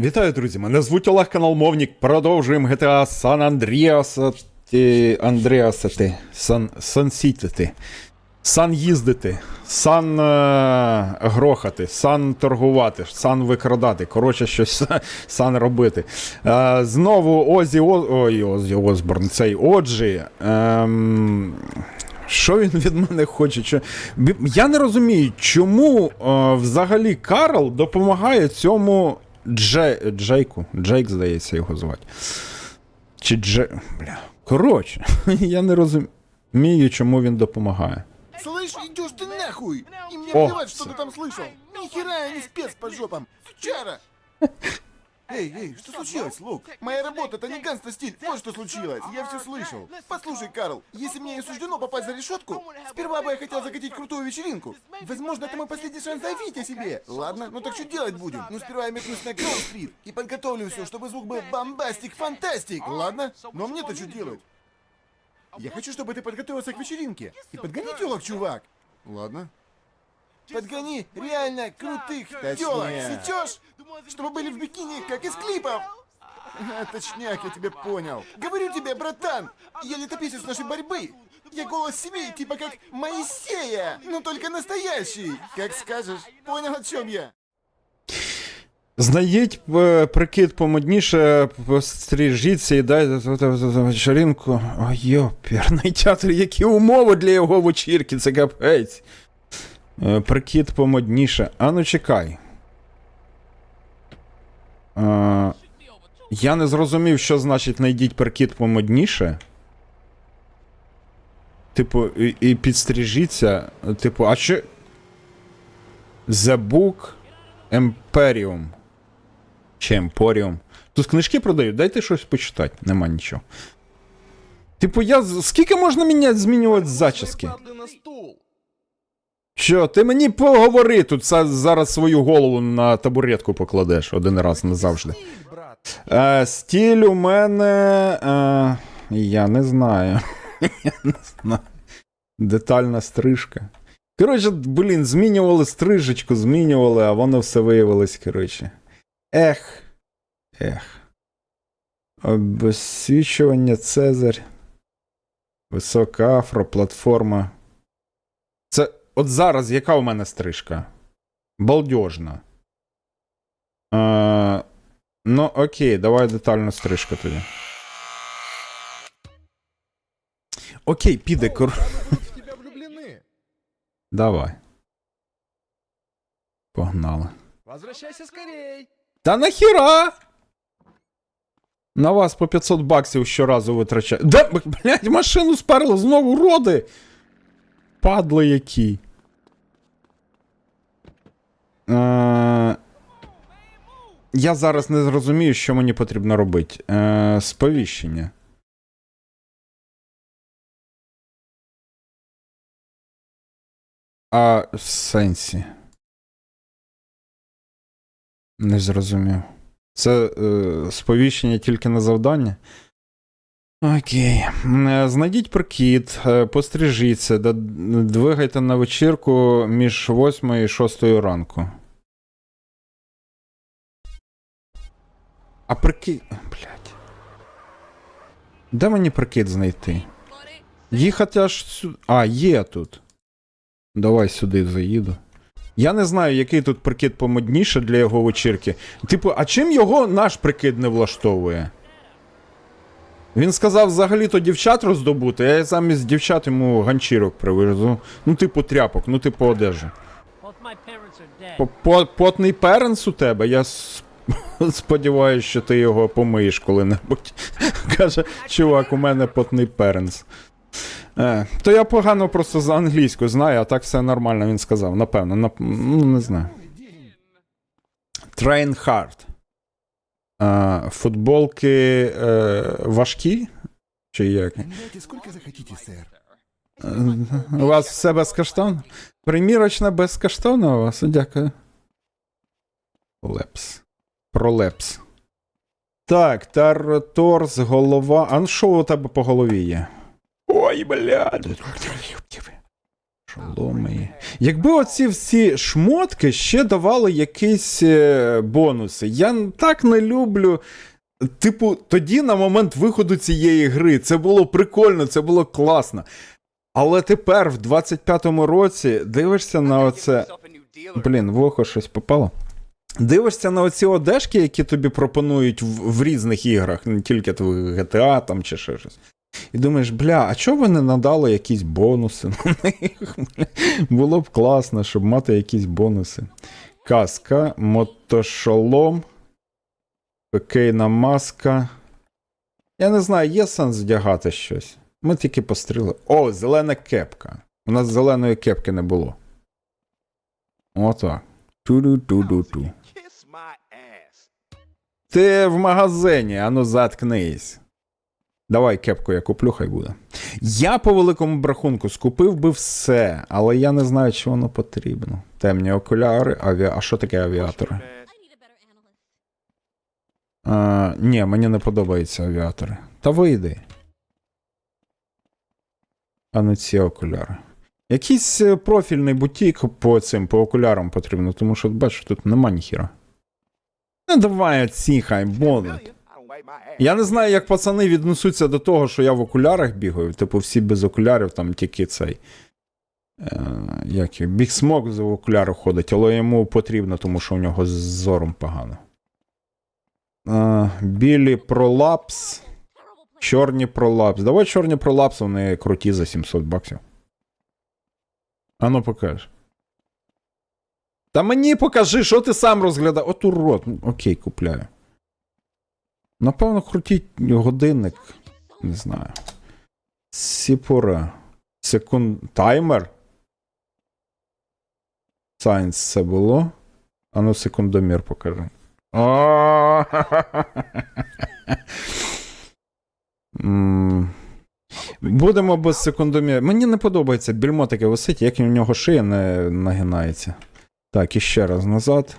Вітаю, друзі! Мене звуть Олег канал Мовнік. Продовжуємо GTA San Andreas. Андреасити. Сан, Сан Сітити. Сан їздити. Сан е, грохати, сан торгувати, сан викрадати. Коротше, щось сан робити. Е, знову Озі О... Ой, Озі Осборн, цей Оджі. Ем... Що він від мене хоче? Що... Я не розумію, чому е, взагалі Карл допомагає цьому Дже... Джейку. Джейк, здається, його звати. Чи Дже. Бля. Коротше, я не розумію, чому він допомагає. Слышь, идешь ты нахуй! И мне О, плевать, что всё. ты там слышал! Ни хера я не спец по жопам! Сучара! Эй, эй, что случилось, Лук? Моя работа, это не гангста-стиль, вот что случилось, я все слышал. Послушай, Карл, если мне и суждено попасть за решетку, сперва бы я хотел закатить крутую вечеринку. Возможно, это мой последний шанс заявить о себе. Ладно, ну так что делать будем? Ну сперва я метнусь на Гролл-стрит и подготовлю все, чтобы звук был бомбастик, фантастик. Ладно? А мне-то что делать? Я хочу, чтобы ты подготовился к вечеринке. И подгони телок, чувак. Ладно. Подгони реально крутых телок, сечешь? Чтобы были в бикини, как из клипов. А, точняк, я тебя понял. Говорю тебе, братан, я летописец нашей борьбы. Я голос семей, типа как Моисея, но только настоящий. Как скажешь, понял, о чем я? Знайдіть е, прикид помодніше, постріжіться і дайте вечеринку. Ой, йоперний театр, які умови для його вечірки, це капець. Е, Прикид помодніше. А ну чекай. Е, я не зрозумів, що значить знайдіть прикид помодніше. Типу, і, і підстріжіться. Типу, а що. The Book Emporium. Чи Емпоріум. Тут книжки продають, дайте щось почитати, нема нічого. Типу, я. Скільки можна міняти, змінювати зачіски? Що, ти мені поговори, тут зараз свою голову на табуретку покладеш один раз назавжди. Е, стіль у мене. Е, я не знаю. Детальна стрижка. Коротше, блін, змінювали стрижечку, змінювали, а воно все виявилось, коротше. Ех. Ех. Обесвічування Цезарь. Висока афро, платформа. От зараз яка у мене стрижка? Балдежна. Е, ну, окей, давай детальну стрижку тоді. Окей, піде кор. Давай. Погнали. Возвращайся скорей. Та нахіра? На вас по 500 баксів щоразу витрачаю. Да, блядь, машину сперли знову роди. Падли які. Е, я зараз не зрозумію, що мені потрібно робити. Е, сповіщення. А в сенсі. Не зрозумів. Це е, сповіщення тільки на завдання. Окей. Е, Знайдіть прикид, е, пострижіться, двигайте на вечірку між 8 і 6 ранку. А прикид. Блять. Де мені прикид знайти? Їхати аж сюди. А, є тут. Давай сюди заїду. Я не знаю, який тут прикид помодніше для його вечірки. Типу, а чим його наш прикид не влаштовує? Він сказав взагалі-то дівчат роздобути, а я замість дівчат йому ганчірок привезу. Ну, типу, тряпок, ну, типу, по- Потний перенс у тебе, я с- сподіваюся, що ти його помиєш коли-небудь. Каже, чувак, у мене потний перенс. Е, то я погано просто за англійську знаю, а так все нормально він сказав. Напевно, нап... ну не знаю. Train hard. Е, футболки е, важкі? Чи як? Е, У вас все безкоштовно? Примірочна безкоштовна у вас? Дякую. Лепс. Пролепс. Так, тар, торс, голова. А ну що у тебе по голові є? Ой, блядь. Шоломи. Якби оці всі шмотки ще давали якісь е, бонуси. Я так не люблю. Типу, тоді на момент виходу цієї гри це було прикольно, це було класно. Але тепер, в 25-му році, дивишся на оце. Блін, в око щось попало. Дивишся на оці одежки, які тобі пропонують в, в різних іграх, не тільки в GTA там чи ще щось. І думаєш, бля, а чого ви не надали якісь бонуси на них? Було б класно, щоб мати якісь бонуси. Каска, мотошолом, хокейна маска. Я не знаю, є сенс вдягати щось. Ми тільки постріли. О, зелена кепка. У нас зеленої кепки не було. Отак. Ту-ду-ту-ду-ту. Ти в магазині, ану заткнись. Давай кепку я куплю, хай буде. Я по великому брахунку скупив би все, але я не знаю, чи воно потрібно. Темні окуляри, авіа... а що таке авіатори? А, ні, мені не подобаються авіатори. Та вийди. А не ці окуляри. Якийсь е, профільний бутік по цим, по окулярам потрібно, тому що, бачиш, тут нема ніхіра. Ну давай ці хай будуть. Я не знаю, як пацани віднесуться до того, що я в окулярах бігаю. Типу, всі без окулярів, там тільки цей. Е, як Біг Смок в окулярах ходить, але йому потрібно, тому що у нього з зором погано. Е, білі пролапс. Чорні пролапс. Давай чорні пролапс, вони круті за 700 баксів. А ну покаж. Та мені покажи, що ти сам розглядав. От урод. Окей, купляю. Напевно, крутіть годинник. Не знаю. Сіпура. Секунд. Таймер. Сайнс це було. А ну секундомір покажи. О! Будемо без секундоміра. Мені не подобається більмо таке висить, як в нього шия не нагинається. Так, і ще раз назад.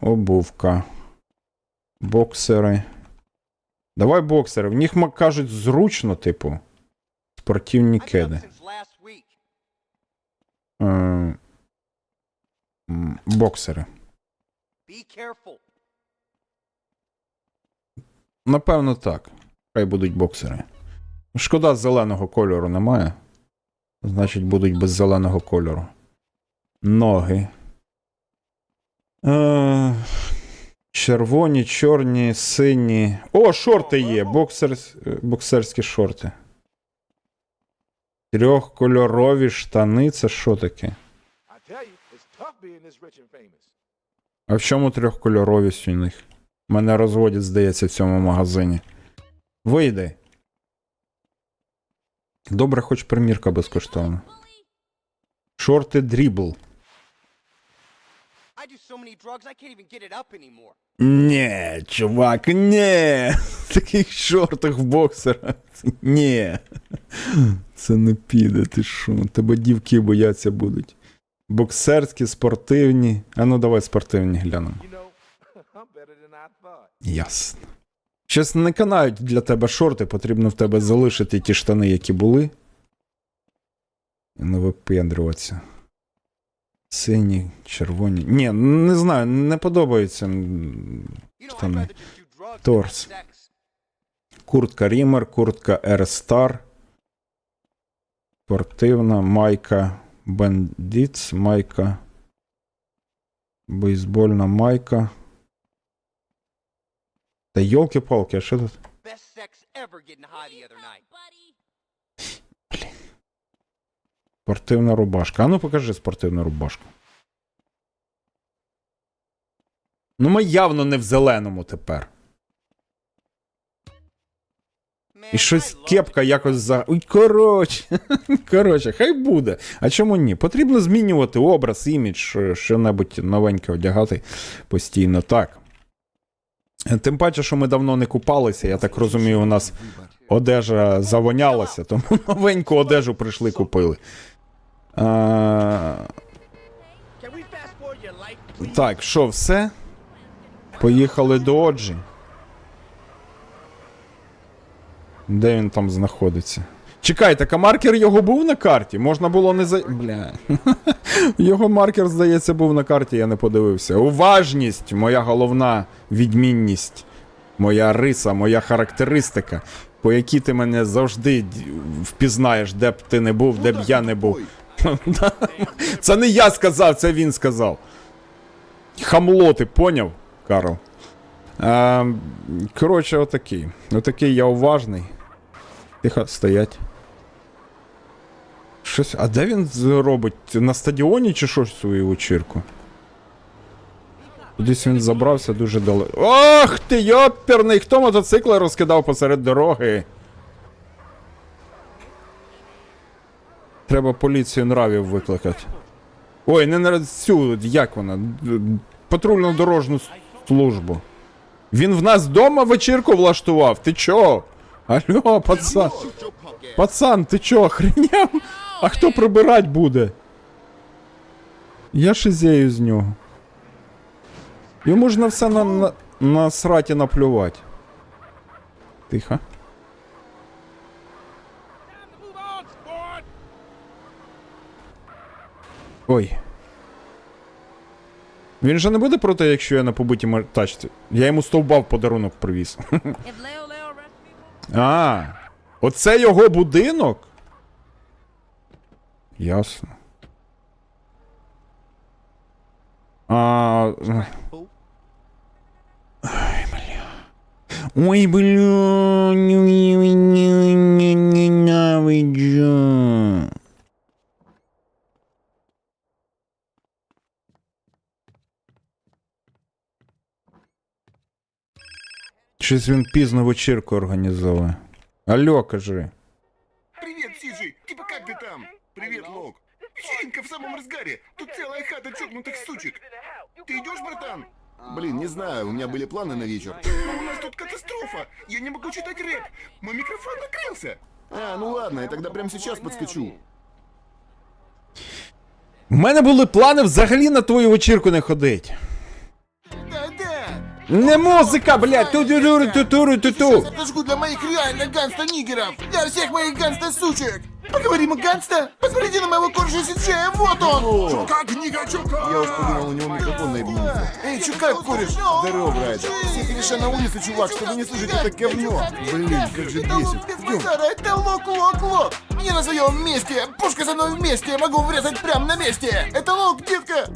Обувка. Боксери. Давай боксери. В них кажуть зручно, типу. Спортивні кеди. Е, Боксери. Напевно, так. Хай будуть боксери. Шкода, зеленого кольору немає. Значить, будуть без зеленого кольору. Ноги. Е, червоні, чорні, сині. О, шорти є. Боксер, боксерські шорти. Трьохкольорові штани. Це що таке? А в чому трьохкольоровість у них? Мене розводять, здається, в цьому магазині. Вийди. Добре, хоч примірка безкоштовна. Шорти дрібл. Ні, чувак. В таких шортах в боксера. Ні. Це не піде, ти що? Тебе дівки бояться будуть. Боксерські, спортивні. А ну давай спортивні глянемо. Ясно. Щось не канають для тебе шорти, потрібно в тебе залишити ті штани, які були. І не випендрюватися. Сині, червоні. Ні, не знаю, не подобається. Штани. Торс. Куртка Рімер, куртка Air Star. Спортивна, майка Bandits, майка. Бейсбольна майка. Та йолки-палки, а що тут? Best Спортивна рубашка. А ну покажи спортивну рубашку. Ну, ми явно не в зеленому тепер. І щось кепка якось за. Ой, коротше. Коротше, хай буде. А чому ні? Потрібно змінювати образ, імідж, що- що-небудь новеньке одягати постійно так. Тим паче, що ми давно не купалися, я так розумію, у нас одежа завонялася, тому новеньку одежу прийшли купили. Please? так, що, все? Поїхали до Оджі. Де він там знаходиться? Чекай, так а маркер його був на карті? Можна було не за. Бля. Його маркер, здається, був на карті, я не подивився. Уважність, моя головна відмінність, моя риса, моя характеристика, по якій ти мене завжди впізнаєш, де б ти не був, де б я не був. Це не я сказав, це він сказав. Хамло, ти поняв, Карл? А, коротше, отакий. Отакий я уважний. Тихо, стоять. Щось. А де він робить? На стадіоні чи що свою вечірку? Кудись він забрався дуже далеко. Ох ти, йоперний! Хто мотоцикли розкидав посеред дороги? Треба поліцію нравів викликати. Ой, не на цю, як вона? Патрульну дорожну службу. Він в нас вдома вечірку влаштував. Ти чо? Алло, пацан. Пацан, ти чо, охренів? А хто прибирать буде? Я шизею з нього. Йому ж на все на, на, на сраті наплювати. Тихо. Ой. Він же не буде проти, якщо я на побитій тачці. Я йому стовба в подарунок привіз. А, оце його будинок? Ясно. А... Ой, бля. Ой, бля, ненавиджу. Щось він пізно вечірку організовує. Алло, кажи. Привет, Сиджи! Типа как ты там? Привет, Лок. Вечеринка в самом разгаре. Тут целая хата чокнутых сучек. Ты идешь, братан? Блин, не знаю, у меня были планы на вечер. Но у нас тут катастрофа. Я не могу читать рэп. Мой микрофон накрылся. А, ну ладно, я тогда прямо сейчас подскочу. У мене були плани взагалі на твою вечірку не ходить. Не музика, блядь, ту ту ту ту ту ту ту отожгу для моих реально ганста-нигеров. Для всех моих ганста-сучек. Поговорим о ганста? Посмотрите на моего коржа Сиджея, вот он! Чувак, нига, чувак! Я уж подумал, у него микрофон наебнулся. Эй, чукай, кореш! Здорово, братья. Все перешли на улицу, чувак, чтобы не слышать это говно. Блин, как же бесит. Идем. Это лок, лок, лок. Не на своем месте. Пушка за мной вместе. Я могу врезать прямо на месте. Это лок, детка.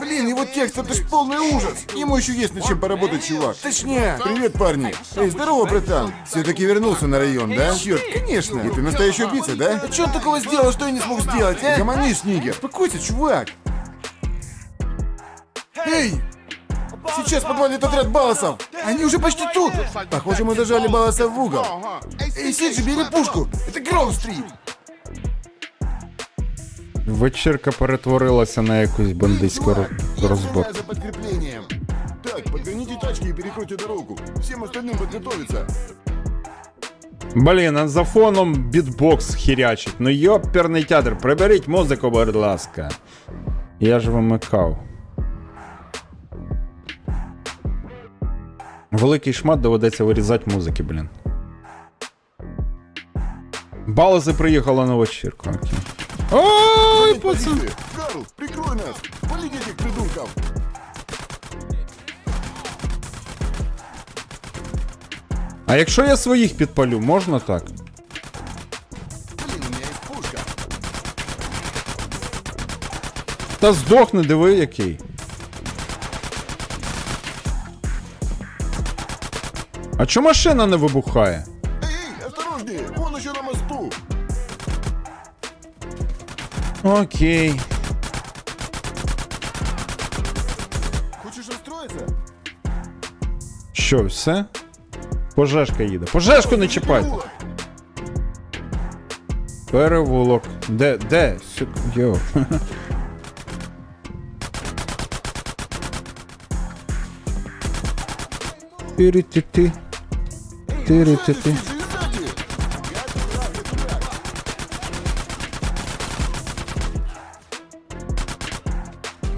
Блин, его текст это ж полный ужас. Ему еще есть над чем поработать, чувак. Точнее. Привет, парни. Эй, здорово, братан. Все-таки вернулся на район, да? Черт, конечно. И ты настоящий убийца, да? А что он такого сделал, что я не смог сделать, а? Гомонись, Нигер. Успокойся, чувак. Эй! Сейчас подвалит отряд баласов! Они уже почти тут! Похоже, мы зажали баласов в угол. Эй, Сиджи, бери пушку! Это Гроув-стрит! Вечірка перетворилася на якусь бандитську розборку. Так, подгоните тачки и перекройте дорогу. Всем остальным подготовиться. Блін, а за фоном бітбокс хірячить. Ну йоперний театр, приберіть музику, будь ласка. Я ж вимикав. Великий шмат доведеться вирізати музики, блін. Балази приїхала на вечірку. Окей. Ой, пацан. Карл, прикрой нас! Полите этих придурков! А якщо я своїх підпалю, можна так? Блин, у меня есть пушка. Та здохне, диви який. А чому машина не вибухає? Окей. Хочешь устроиться? Що, все? Пожежка їде. Пожежку не чіпайте. Перевулок. Де, де? Сю... Йо. Тирі-ти-ти. Тирі-ти-ти.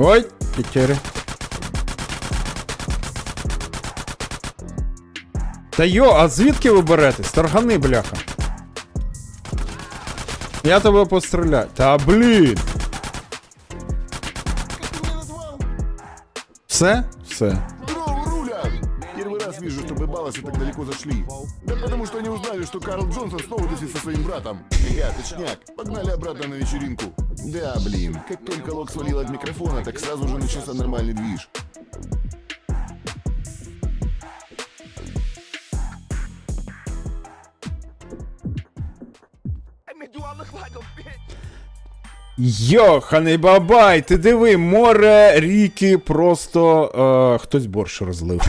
Ой, тітери. Та йо, а звідки ви берете? Старгани, бляха. Я тебе постріляю. Та блін. Как ты меня назвал? Все? Все. Здорово, руля! Первый раз вижу, чтобы баласы так далеко зашли. Да потому что они узнали, что Карл Джонсон снова тусит со своим братом. Ага, точняк. Погнали обратно на вечеринку. Да, блин. Как только Лок свалил от микрофона, так сразу же начался нормальный движ. Bitch? Йоханий бабай, ти диви, море, ріки, просто е, хтось борщ розлив.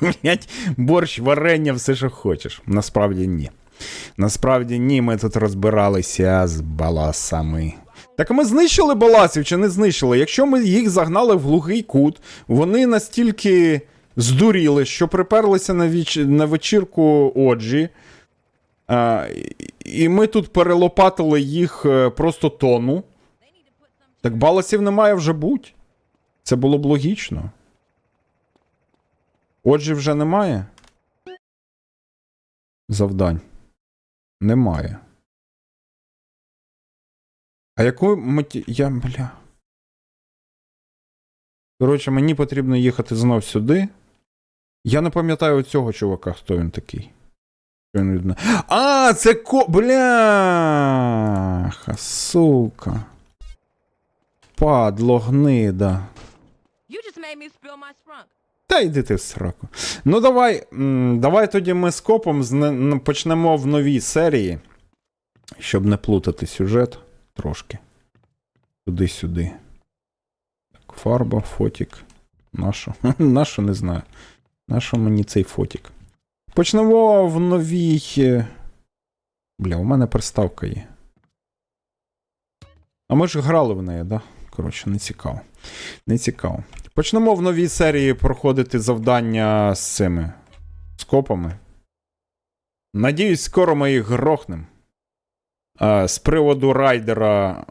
Блять, борщ, варення, все, що хочеш. Насправді ні. Насправді ні, ми тут розбиралися з баласами. Так ми знищили баласів чи не знищили? Якщо ми їх загнали в глухий кут, вони настільки здуріли, що приперлися на, віч... на вечірку Оджі. А, і ми тут перелопатили їх е, просто тону. Так баласів не має вже бути. Це було б логічно. Отже, вже немає. Завдань. Немає. А яку моті... Я, бля. Коротше, мені потрібно їхати знов сюди. Я не пам'ятаю цього чувака, хто він такий. Що він від А, це ко. Бляха, сука. Падло гнида. Та йди ти в сраку. Ну давай. Давай тоді ми з копом почнемо в новій серії. Щоб не плутати сюжет трошки. Туди-сюди. Так, фарба, фотік. Нащо? Нащо не знаю. Нащо мені цей фотік? Почнемо в новій. е, Бля, у мене приставка є. А ми ж грали в неї, да? Коротше, не цікаво. Не цікаво. Почнемо в новій серії проходити завдання з цими скопами. Надіюсь, скоро ми їх грохнем. А, з приводу райдера.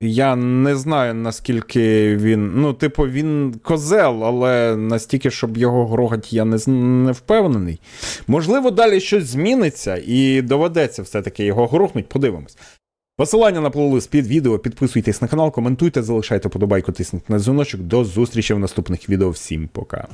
Я не знаю, наскільки він. Ну, типу, він козел, але настільки, щоб його грохати, я не, не впевнений. Можливо, далі щось зміниться і доведеться все-таки його грохнуть. Подивимось. Посилання на плейлист під відео. Підписуйтесь на канал, коментуйте, залишайте подобайку, тисніть на дзвіночок. До зустрічі в наступних відео. Всім пока.